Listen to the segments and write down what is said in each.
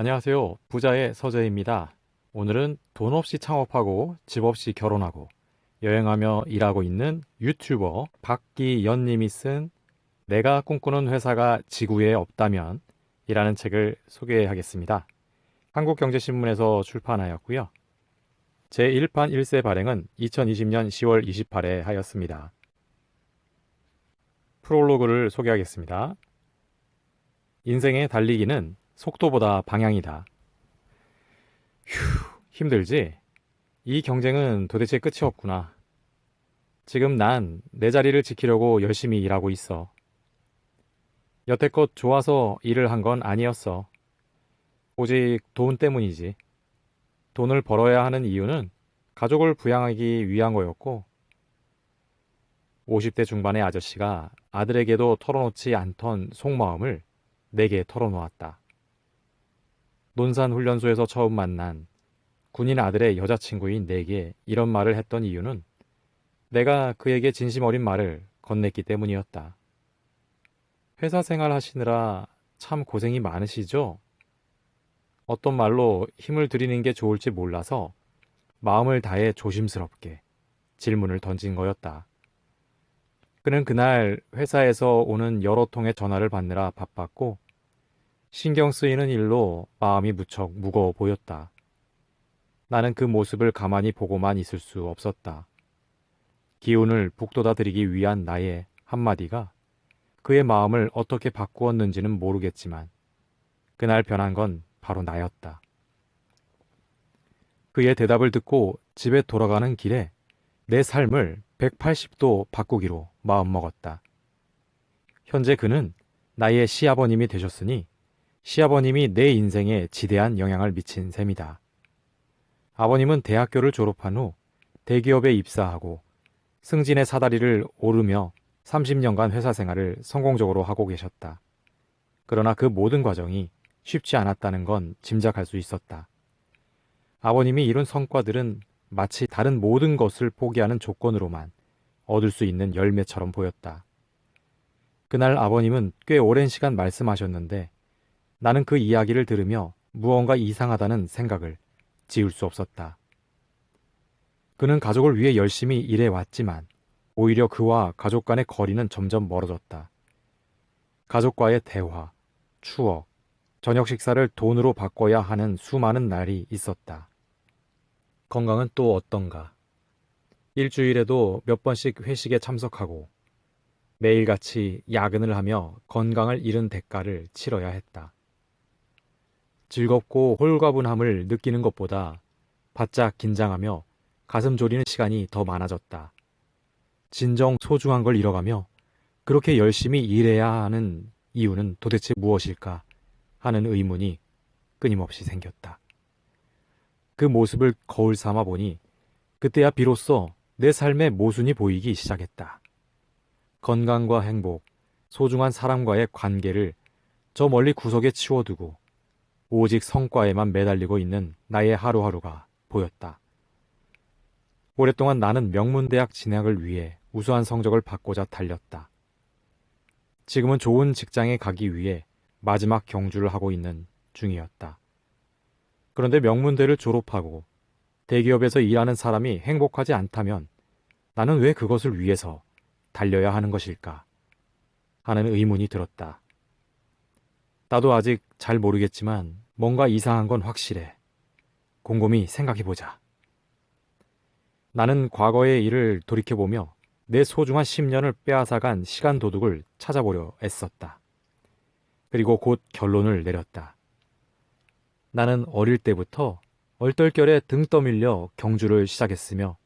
안녕하세요. 부자의 서재입니다. 오늘은 돈 없이 창업하고 집 없이 결혼하고 여행하며 일하고 있는 유튜버 박기연 님이 쓴 내가 꿈꾸는 회사가 지구에 없다면 이라는 책을 소개하겠습니다. 한국경제신문에서 출판하였고요. 제1판 1세 발행은 2020년 10월 28일 하였습니다. 프롤로그를 소개하겠습니다. 인생의 달리기는 속도보다 방향이다. 휴, 힘들지? 이 경쟁은 도대체 끝이 없구나. 지금 난 내 자리를 지키려고 열심히 일하고 있어. 여태껏 좋아서 일을 한 건 아니었어. 오직 돈 때문이지. 돈을 벌어야 하는 이유는 가족을 부양하기 위한 거였고, 50대 중반의 아저씨가 아들에게도 털어놓지 않던 속마음을 내게 털어놓았다. 논산 훈련소에서 처음 만난 군인 아들의 여자친구인 내게 이런 말을 했던 이유는 내가 그에게 진심 어린 말을 건넸기 때문이었다. 회사 생활 하시느라 참 고생이 많으시죠? 어떤 말로 힘을 들이는 게 좋을지 몰라서 마음을 다해 조심스럽게 질문을 던진 거였다. 그는 그날 회사에서 오는 여러 통의 전화를 받느라 바빴고 신경 쓰이는 일로 마음이 무척 무거워 보였다. 나는 그 모습을 가만히 보고만 있을 수 없었다. 기운을 북돋아 드리기 위한 나의 한마디가 그의 마음을 어떻게 바꾸었는지는 모르겠지만 그날 변한 건 바로 나였다. 그의 대답을 듣고 집에 돌아가는 길에 내 삶을 180도 바꾸기로 마음먹었다. 현재 그는 나의 시아버님이 되셨으니 시아버님이 내 인생에 지대한 영향을 미친 셈이다. 아버님은 대학교를 졸업한 후 대기업에 입사하고 승진의 사다리를 오르며 30년간 회사 생활을 성공적으로 하고 계셨다. 그러나 그 모든 과정이 쉽지 않았다는 건 짐작할 수 있었다. 아버님이 이룬 성과들은 마치 다른 모든 것을 포기하는 조건으로만 얻을 수 있는 열매처럼 보였다. 그날 아버님은 꽤 오랜 시간 말씀하셨는데 나는 그 이야기를 들으며 무언가 이상하다는 생각을 지울 수 없었다. 그는 가족을 위해 열심히 일해왔지만 오히려 그와 가족 간의 거리는 점점 멀어졌다. 가족과의 대화, 추억, 저녁 식사를 돈으로 바꿔야 하는 수많은 날이 있었다. 건강은 또 어떤가? 일주일에도 몇 번씩 회식에 참석하고 매일같이 야근을 하며 건강을 잃은 대가를 치러야 했다. 즐겁고 홀가분함을 느끼는 것보다 바짝 긴장하며 가슴 졸이는 시간이 더 많아졌다. 진정 소중한 걸 잃어가며 그렇게 열심히 일해야 하는 이유는 도대체 무엇일까 하는 의문이 끊임없이 생겼다. 그 모습을 거울 삼아 보니 그때야 비로소 내 삶의 모순이 보이기 시작했다. 건강과 행복, 소중한 사람과의 관계를 저 멀리 구석에 치워두고 오직 성과에만 매달리고 있는 나의 하루하루가 보였다. 오랫동안 나는 명문대학 진학을 위해 우수한 성적을 받고자 달렸다. 지금은 좋은 직장에 가기 위해 마지막 경주를 하고 있는 중이었다. 그런데 명문대를 졸업하고 대기업에서 일하는 사람이 행복하지 않다면 나는 왜 그것을 위해서 달려야 하는 것일까? 하는 의문이 들었다. 나도 아직 잘 모르겠지만 뭔가 이상한 건 확실해. 곰곰이 생각해보자. 나는 과거의 일을 돌이켜보며 내 소중한 10년을 빼앗아간 시간 도둑을 찾아보려 애썼다. 그리고 곧 결론을 내렸다. 나는 어릴 때부터 얼떨결에 등 떠밀려 경주를 시작했으며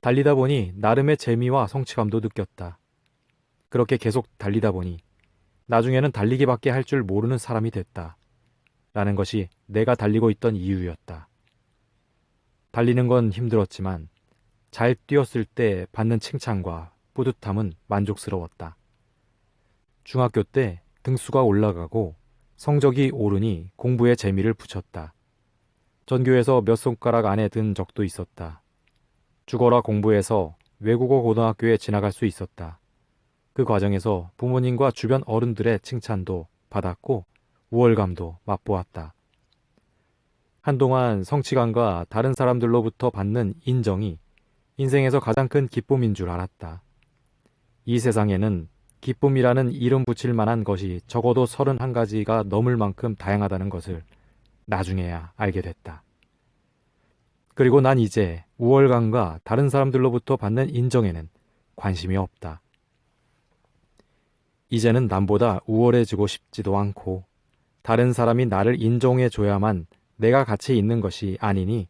달리다 보니 나름의 재미와 성취감도 느꼈다. 그렇게 계속 달리다 보니 나중에는 달리기밖에 할 줄 모르는 사람이 됐다. 라는 것이 내가 달리고 있던 이유였다. 달리는 건 힘들었지만 잘 뛰었을 때 받는 칭찬과 뿌듯함은 만족스러웠다. 중학교 때 등수가 올라가고 성적이 오르니 공부에 재미를 붙였다. 전교에서 몇 손가락 안에 든 적도 있었다. 죽어라 공부해서 외국어 고등학교에 지나갈 수 있었다. 그 과정에서 부모님과 주변 어른들의 칭찬도 받았고 우월감도 맛보았다. 한동안 성취감과 다른 사람들로부터 받는 인정이 인생에서 가장 큰 기쁨인 줄 알았다. 이 세상에는 기쁨이라는 이름 붙일 만한 것이 적어도 31가지가 넘을 만큼 다양하다는 것을 나중에야 알게 됐다. 그리고 난 이제 우월감과 다른 사람들로부터 받는 인정에는 관심이 없다. 이제는 남보다 우월해지고 싶지도 않고 다른 사람이 나를 인정해 줘야만 내가 가치 있는 것이 아니니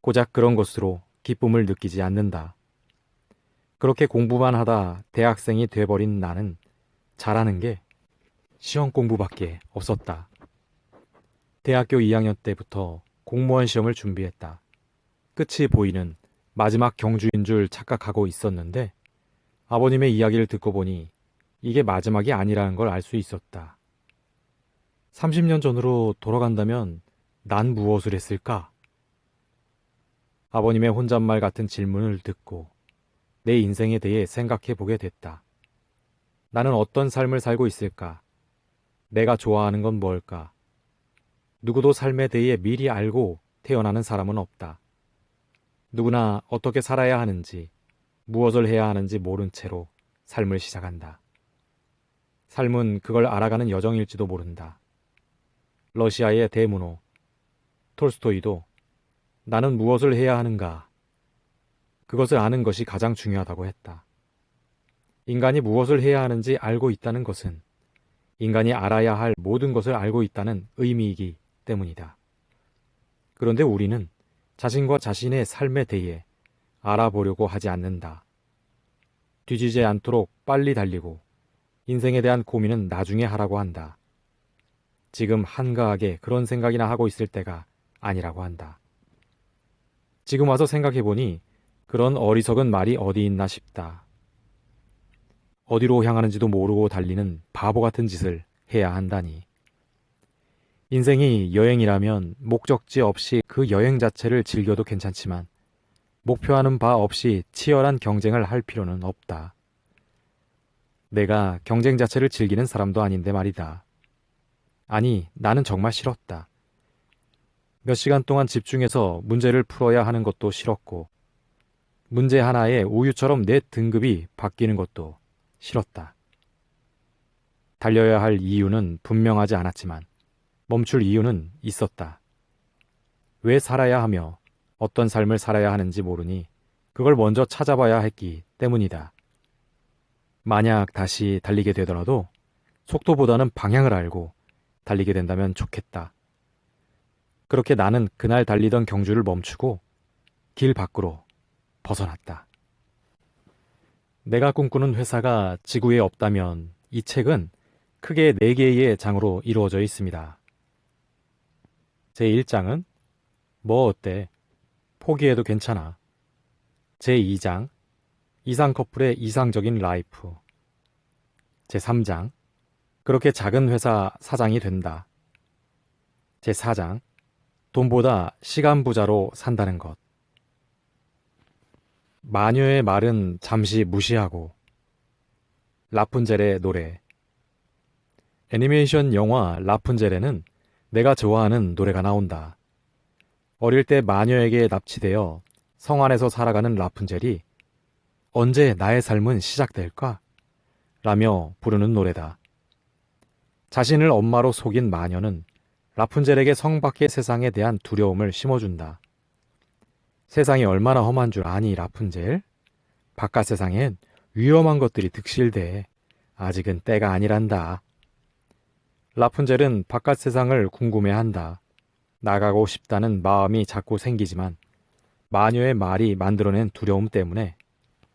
고작 그런 것으로 기쁨을 느끼지 않는다. 그렇게 공부만 하다 대학생이 돼버린 나는 잘하는 게 시험 공부밖에 없었다. 대학교 2학년 때부터 공무원 시험을 준비했다. 끝이 보이는 마지막 경주인 줄 착각하고 있었는데 아버님의 이야기를 듣고 보니 이게 마지막이 아니라는 걸 알 수 있었다. 30년 전으로 돌아간다면 난 무엇을 했을까? 아버님의 혼잣말 같은 질문을 듣고 내 인생에 대해 생각해 보게 됐다. 나는 어떤 삶을 살고 있을까? 내가 좋아하는 건 뭘까? 누구도 삶에 대해 미리 알고 태어나는 사람은 없다. 누구나 어떻게 살아야 하는지, 무엇을 해야 하는지 모른 채로 삶을 시작한다. 삶은 그걸 알아가는 여정일지도 모른다. 러시아의 대문호, 톨스토이도 나는 무엇을 해야 하는가? 그것을 아는 것이 가장 중요하다고 했다. 인간이 무엇을 해야 하는지 알고 있다는 것은 인간이 알아야 할 모든 것을 알고 있다는 의미이기 때문이다. 그런데 우리는 자신과 자신의 삶에 대해 알아보려고 하지 않는다. 뒤지지 않도록 빨리 달리고 인생에 대한 고민은 나중에 하라고 한다. 지금 한가하게 그런 생각이나 하고 있을 때가 아니라고 한다. 지금 와서 생각해보니 그런 어리석은 말이 어디 있나 싶다. 어디로 향하는지도 모르고 달리는 바보 같은 짓을 해야 한다니. 인생이 여행이라면 목적지 없이 그 여행 자체를 즐겨도 괜찮지만 목표하는 바 없이 치열한 경쟁을 할 필요는 없다. 내가 경쟁 자체를 즐기는 사람도 아닌데 말이다. 아니, 나는 정말 싫었다. 몇 시간 동안 집중해서 문제를 풀어야 하는 것도 싫었고, 문제 하나에 우유처럼 내 등급이 바뀌는 것도 싫었다. 달려야 할 이유는 분명하지 않았지만, 멈출 이유는 있었다. 왜 살아야 하며 어떤 삶을 살아야 하는지 모르니 그걸 먼저 찾아봐야 했기 때문이다. 만약 다시 달리게 되더라도 속도보다는 방향을 알고 달리게 된다면 좋겠다. 그렇게 나는 그날 달리던 경주를 멈추고 길 밖으로 벗어났다. 내가 꿈꾸는 회사가 지구에 없다면 이 책은 크게 4개의 장으로 이루어져 있습니다. 제1장은 뭐 어때? 포기해도 괜찮아. 제2장 이상 커플의 이상적인 라이프. 제3장 그렇게 작은 회사 사장이 된다. 제4장 돈보다 시간 부자로 산다는 것. 마녀의 말은 잠시 무시하고 라푼젤의 노래. 애니메이션 영화 라푼젤에는 내가 좋아하는 노래가 나온다. 어릴 때 마녀에게 납치되어 성 안에서 살아가는 라푼젤이 언제 나의 삶은 시작될까? 라며 부르는 노래다. 자신을 엄마로 속인 마녀는 라푼젤에게 성 밖의 세상에 대한 두려움을 심어준다. 세상이 얼마나 험한 줄 아니, 라푼젤? 바깥 세상엔 위험한 것들이 득실돼. 아직은 때가 아니란다. 라푼젤은 바깥 세상을 궁금해한다. 나가고 싶다는 마음이 자꾸 생기지만 마녀의 말이 만들어낸 두려움 때문에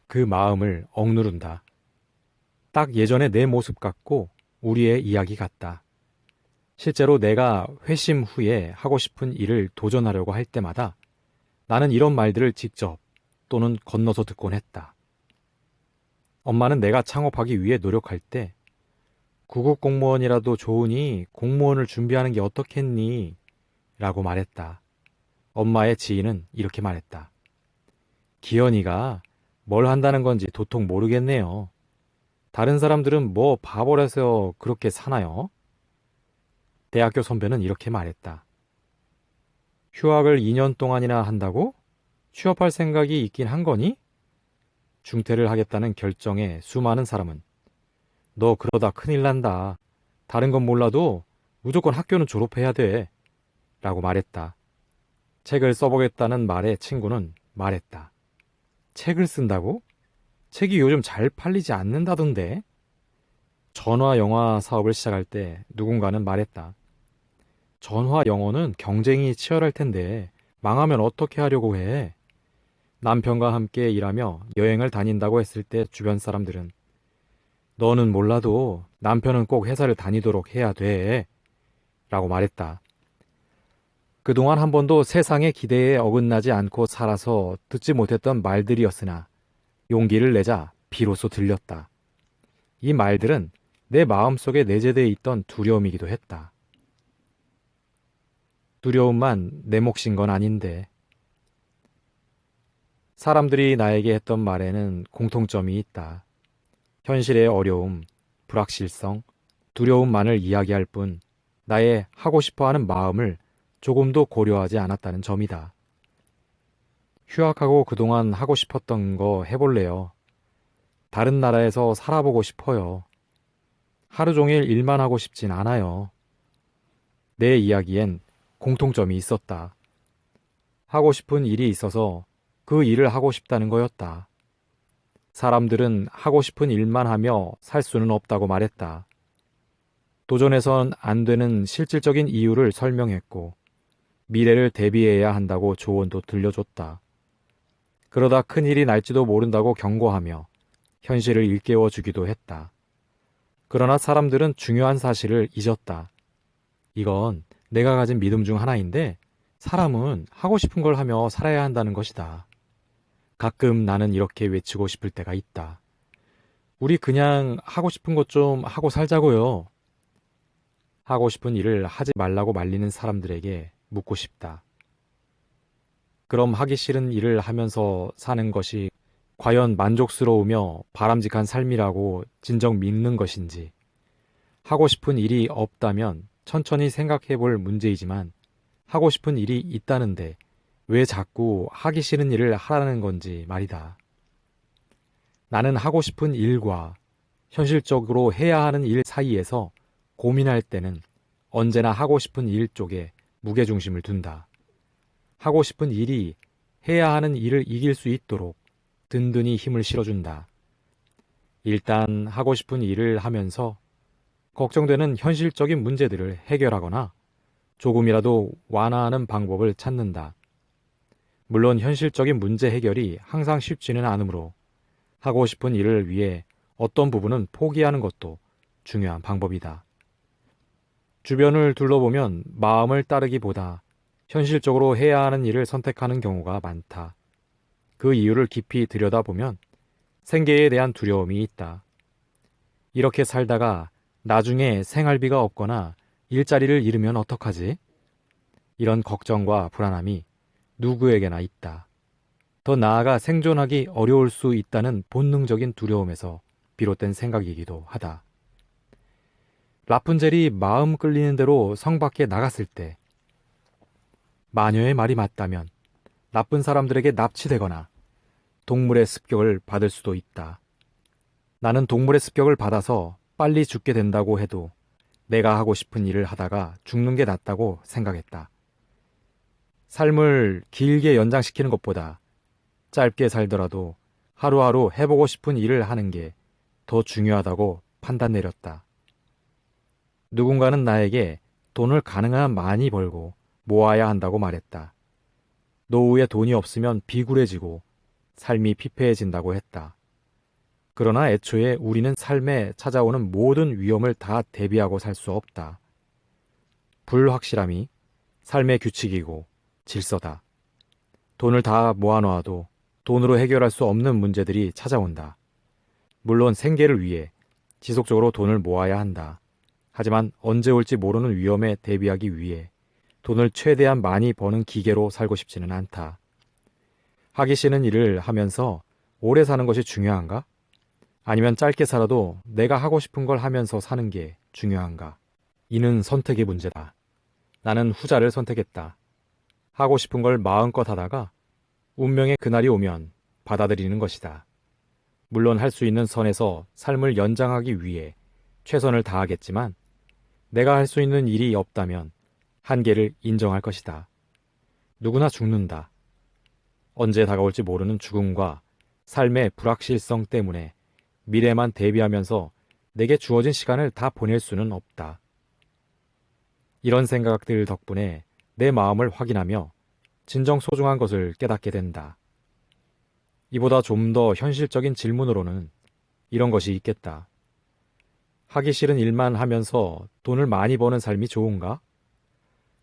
그 마음을 억누른다. 딱 예전의 내 모습 같고 우리의 이야기 같다. 실제로 내가 회심 후에 하고 싶은 일을 도전하려고 할 때마다 나는 이런 말들을 직접 또는 건너서 듣곤 했다. 엄마는 내가 창업하기 위해 노력할 때 구급 공무원이라도 좋으니 공무원을 준비하는 게 어떻겠니? 라고 말했다. 엄마의 지인은 이렇게 말했다. 기현이가 뭘 한다는 건지 도통 모르겠네요. 다른 사람들은 뭐 바보라서 그렇게 사나요? 대학교 선배는 이렇게 말했다. 휴학을 2년 동안이나 한다고? 취업할 생각이 있긴 한 거니? 중퇴를 하겠다는 결정에 수많은 사람은 너 그러다 큰일 난다. 다른 건 몰라도 무조건 학교는 졸업해야 돼. 라고 말했다. 책을 써보겠다는 말에 친구는 말했다. 책을 쓴다고? 책이 요즘 잘 팔리지 않는다던데? 전화 영화 사업을 시작할 때 누군가는 말했다. 전화 영어는 경쟁이 치열할 텐데 망하면 어떻게 하려고 해? 남편과 함께 일하며 여행을 다닌다고 했을 때 주변 사람들은 너는 몰라도 남편은 꼭 회사를 다니도록 해야 돼. 라고 말했다. 그동안 한 번도 세상의 기대에 어긋나지 않고 살아서 듣지 못했던 말들이었으나 용기를 내자 비로소 들렸다. 이 말들은 내 마음속에 내재되어 있던 두려움이기도 했다. 두려움만 내 몫인 건 아닌데. 사람들이 나에게 했던 말에는 공통점이 있다. 현실의 어려움, 불확실성, 두려움만을 이야기할 뿐 나의 하고 싶어 하는 마음을 조금도 고려하지 않았다는 점이다. 휴학하고 그동안 하고 싶었던 거 해볼래요. 다른 나라에서 살아보고 싶어요. 하루 종일 일만 하고 싶진 않아요. 내 이야기엔 공통점이 있었다. 하고 싶은 일이 있어서 그 일을 하고 싶다는 거였다. 사람들은 하고 싶은 일만 하며 살 수는 없다고 말했다. 도전해선 안 되는 실질적인 이유를 설명했고, 미래를 대비해야 한다고 조언도 들려줬다. 그러다 큰일이 날지도 모른다고 경고하며 현실을 일깨워 주기도 했다. 그러나 사람들은 중요한 사실을 잊었다. 이건 내가 가진 믿음 중 하나인데 사람은 하고 싶은 걸 하며 살아야 한다는 것이다. 가끔 나는 이렇게 외치고 싶을 때가 있다. 우리 그냥 하고 싶은 것 좀 하고 살자고요. 하고 싶은 일을 하지 말라고 말리는 사람들에게 묻고 싶다. 그럼 하기 싫은 일을 하면서 사는 것이 과연 만족스러우며 바람직한 삶이라고 진정 믿는 것인지, 하고 싶은 일이 없다면 천천히 생각해 볼 문제이지만, 하고 싶은 일이 있다는데 왜 자꾸 하기 싫은 일을 하라는 건지 말이다. 나는 하고 싶은 일과 현실적으로 해야 하는 일 사이에서 고민할 때는 언제나 하고 싶은 일 쪽에 무게중심을 둔다. 하고 싶은 일이 해야 하는 일을 이길 수 있도록 든든히 힘을 실어준다. 일단 하고 싶은 일을 하면서 걱정되는 현실적인 문제들을 해결하거나 조금이라도 완화하는 방법을 찾는다. 물론 현실적인 문제 해결이 항상 쉽지는 않으므로 하고 싶은 일을 위해 어떤 부분은 포기하는 것도 중요한 방법이다. 주변을 둘러보면 마음을 따르기보다 현실적으로 해야 하는 일을 선택하는 경우가 많다. 그 이유를 깊이 들여다보면 생계에 대한 두려움이 있다. 이렇게 살다가 나중에 생활비가 없거나 일자리를 잃으면 어떡하지? 이런 걱정과 불안함이 누구에게나 있다. 더 나아가 생존하기 어려울 수 있다는 본능적인 두려움에서 비롯된 생각이기도 하다. 라푼젤이 마음 끌리는 대로 성 밖에 나갔을 때 마녀의 말이 맞다면 나쁜 사람들에게 납치되거나 동물의 습격을 받을 수도 있다. 나는 동물의 습격을 받아서 빨리 죽게 된다고 해도 내가 하고 싶은 일을 하다가 죽는 게 낫다고 생각했다. 삶을 길게 연장시키는 것보다 짧게 살더라도 하루하루 해보고 싶은 일을 하는 게 더 중요하다고 판단 내렸다. 누군가는 나에게 돈을 가능한 많이 벌고 모아야 한다고 말했다. 노후에 돈이 없으면 비굴해지고 삶이 피폐해진다고 했다. 그러나 애초에 우리는 삶에 찾아오는 모든 위험을 다 대비하고 살 수 없다. 불확실함이 삶의 규칙이고 질서다. 돈을 다 모아놓아도 돈으로 해결할 수 없는 문제들이 찾아온다. 물론 생계를 위해 지속적으로 돈을 모아야 한다. 하지만 언제 올지 모르는 위험에 대비하기 위해 돈을 최대한 많이 버는 기계로 살고 싶지는 않다. 하기 싫은 일을 하면서 오래 사는 것이 중요한가? 아니면 짧게 살아도 내가 하고 싶은 걸 하면서 사는 게 중요한가? 이는 선택의 문제다. 나는 후자를 선택했다. 하고 싶은 걸 마음껏 하다가 운명의 그날이 오면 받아들이는 것이다. 물론 할 수 있는 선에서 삶을 연장하기 위해 최선을 다하겠지만 내가 할 수 있는 일이 없다면 한계를 인정할 것이다. 누구나 죽는다. 언제 다가올지 모르는 죽음과 삶의 불확실성 때문에 미래만 대비하면서 내게 주어진 시간을 다 보낼 수는 없다. 이런 생각들 덕분에 내 마음을 확인하며 진정 소중한 것을 깨닫게 된다. 이보다 좀 더 현실적인 질문으로는 이런 것이 있겠다. 하기 싫은 일만 하면서 돈을 많이 버는 삶이 좋은가?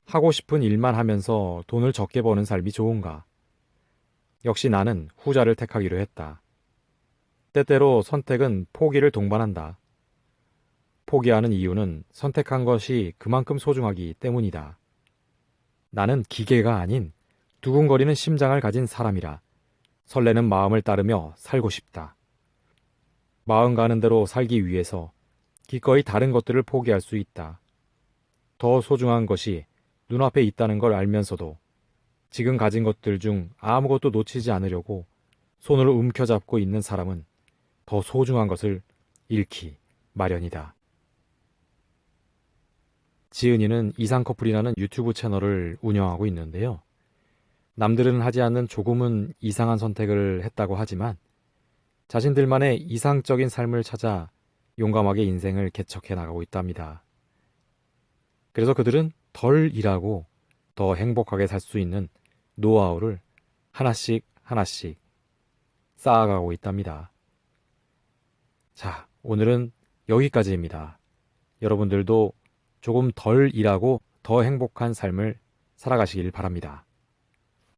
하고 싶은 일만 하면서 돈을 적게 버는 삶이 좋은가? 역시 나는 후자를 택하기로 했다. 때때로 선택은 포기를 동반한다. 포기하는 이유는 선택한 것이 그만큼 소중하기 때문이다. 나는 기계가 아닌 두근거리는 심장을 가진 사람이라 설레는 마음을 따르며 살고 싶다. 마음 가는 대로 살기 위해서 기꺼이 다른 것들을 포기할 수 있다. 더 소중한 것이 눈앞에 있다는 걸 알면서도 지금 가진 것들 중 아무것도 놓치지 않으려고 손을 움켜잡고 있는 사람은 더 소중한 것을 잃기 마련이다. 지은이는 이상 커플이라는 유튜브 채널을 운영하고 있는데요. 남들은 하지 않는 조금은 이상한 선택을 했다고 하지만 자신들만의 이상적인 삶을 찾아 용감하게 인생을 개척해 나가고 있답니다. 그래서 그들은 덜 일하고 더 행복하게 살 수 있는 노하우를 하나씩 하나씩 쌓아가고 있답니다. 자, 오늘은 여기까지입니다. 여러분들도 조금 덜 일하고 더 행복한 삶을 살아가시길 바랍니다.